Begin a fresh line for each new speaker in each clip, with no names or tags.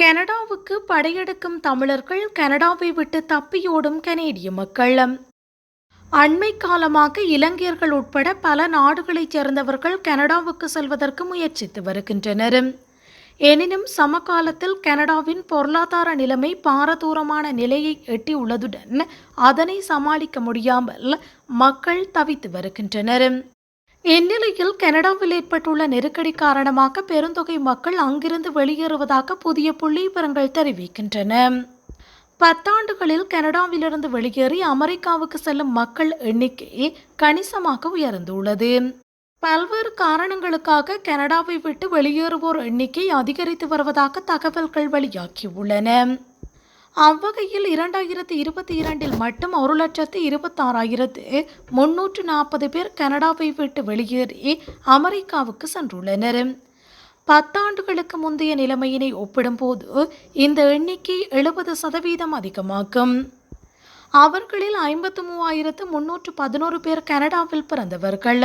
கனடாவுக்கு படையெடுக்கும் தமிழர்கள் கனடாவை விட்டு தப்பியோடும் கனேடிய மக்கள். அண்மை காலமாக இலங்கையர்கள் உட்பட பல நாடுகளைச் சேர்ந்தவர்கள் கனடாவுக்கு செல்வதற்கு முயற்சித்து வருகின்றனர். எனினும் சமகாலத்தில் கனடாவின் பொருளாதார நிலைமை பாரதூரமான நிலையை எட்டியுள்ளதுடன் அதனை சமாளிக்க முடியாமல் மக்கள் தவித்து வருகின்றனர். இந்நிலையில் கனடாவில் ஏற்பட்டுள்ள நெருக்கடி காரணமாக பெருந்தொகை மக்கள் அங்கிருந்து வெளியேறுவதாக புதிய புள்ளிவிவரங்கள் தெரிவிக்கின்றன. பத்தாண்டுகளில் கனடாவிலிருந்து வெளியேறி அமெரிக்காவுக்கு செல்லும் மக்கள் எண்ணிக்கை கணிசமாக உயர்ந்துள்ளது. பல்வேறு காரணங்களுக்காக கனடாவை விட்டு வெளியேறுவோர் எண்ணிக்கை அதிகரித்து வருவதாக தகவல்கள் வெளியாகியுள்ளன. அவ்வகையில் இரண்டாயிரத்தி இருபத்தி இரண்டில் மட்டும் ஒரு லட்சத்து இருபத்தாறாயிரத்து முன்னூற்று நாற்பது பேர் கனடாவை விட்டு வெளியேறி அமெரிக்காவுக்கு சென்றுள்ளனர். பத்தாண்டுகளுக்கு முந்தைய நிலைமையினை ஒப்பிடும்போது இந்த எண்ணிக்கை எழுபது சதவீதம் அதிகமாகும். அவர்களில் ஐம்பத்து மூவாயிரத்து முன்னூற்று பதினோரு பேர் கனடாவில் பிறந்தவர்கள்.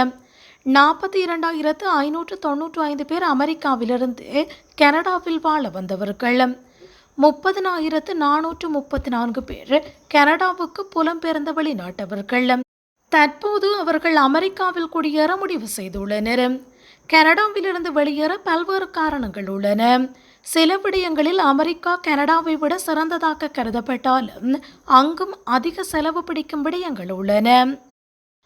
நாற்பத்தி இரண்டாயிரத்து ஐநூற்று தொன்னூற்று ஐந்து பேர் அமெரிக்காவிலிருந்து கனடாவில் வாழ வந்தவர்கள். முப்பதினாயிரத்து நானூற்று முப்பத்தி நான்கு பேர் கனடாவுக்கு புலம்பெயர்ந்த வெளிநாட்டவர்கள். தற்போது அவர்கள் அமெரிக்காவில் குடியேற முடிவு செய்துள்ளனர். கனடாவிலிருந்து வெளியேற பல்வேறு காரணங்கள் உள்ளன. சில விடயங்களில் அமெரிக்கா கனடாவை விட சிறந்ததாக கருதப்பட்டாலும் அங்கும் அதிக செலவு பிடிக்கும் விடயங்கள் உள்ளன.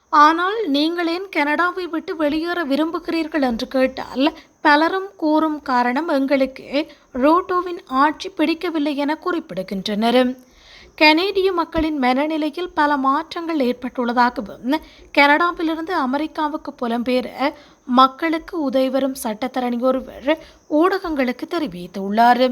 ஆனால் நீங்கள் ஏன் கனடாவை விட்டு வெளியேற விரும்புகிறீர்கள் என்று கேட்டால் பலரும் கூறும் காரணம் எங்களுக்கு ரோட்டோவின் ஆட்சி பிடிக்கவில்லை என குறிப்பிடுகின்றனர். கனேடிய மக்களின் மனநிலையில் பல மாற்றங்கள் ஏற்பட்டுள்ளதாகவும் கனடாவிலிருந்து அமெரிக்காவுக்கு புலம்பெயர மக்களுக்கு உதவி வரும் சட்டத்தரணி ஒருவர் ஊடகங்களுக்கு தெரிவித்துள்ளார்.